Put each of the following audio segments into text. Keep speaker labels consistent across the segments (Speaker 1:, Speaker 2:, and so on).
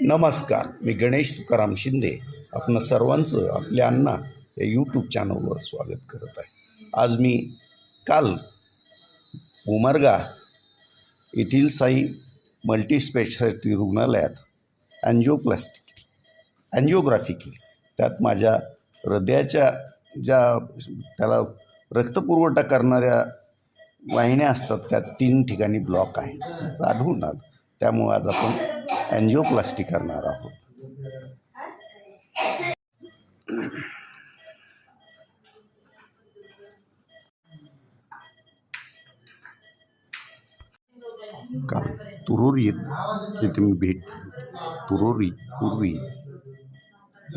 Speaker 1: नमस्कार मी गणेश तुकाराम शिंदे आपण सर्वांचं आपल्या अण्णा या यूट्यूब चॅनलवर स्वागत करत आहे. आज मी काल उमरगा येथील साई मल्टीस्पेशालिटी रुग्णालयात अँजिओप्लास्टिक अँजिओग्राफी केली. त्यात माझ्या हृदयाच्या ज्या त्याला रक्तपुरवठा करणाऱ्या वाहिन्या असतात त्यात तीन ठिकाणी ब्लॉक आहे. आढळून आलं. त्यामुळं आज आपण अँजिओप्लास्टी करणार आहोत. का तुरुरी येथे मी भेट तुरोरी पूर्वी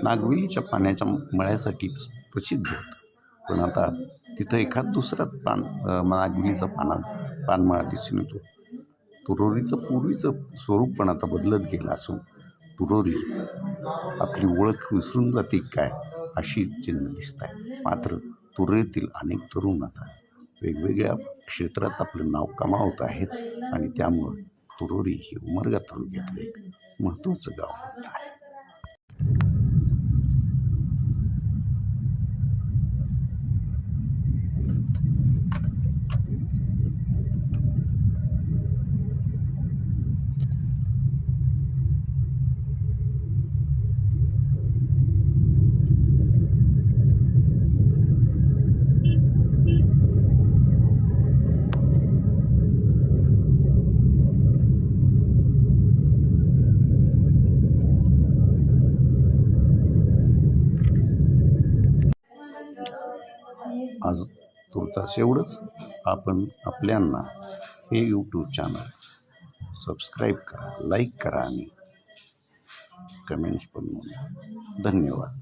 Speaker 1: नागवेलीच्या पाण्याच्या मळ्यासाठी प्रसिद्ध होतं. पण आता तिथं एखाद दुसरा पान नागवेलीचा पाना पानमळा दिसून येतो. तुरोरीचं पूर्वीचं स्वरूप पण आता बदलत गेलं असून तुरोरी आपली ओळख विसरून जाते काय अशी चिन्ह दिसत आहे मात्र तुरेतील अनेक तरुण आता वेगवेगळ्या क्षेत्रात आपलं नाव कमावत आहेत आणि त्यामुळं तुरोरी हे उमरगा तालुक्यातलं एक महत्त्वाचं गाव आहे. आज तुर्तास एवढंच. आपण आपल्यांना हे यूट्यूब चॅनल सबस्क्राईब करा लाईक करा आणि कमेंट्स पण धन्यवाद.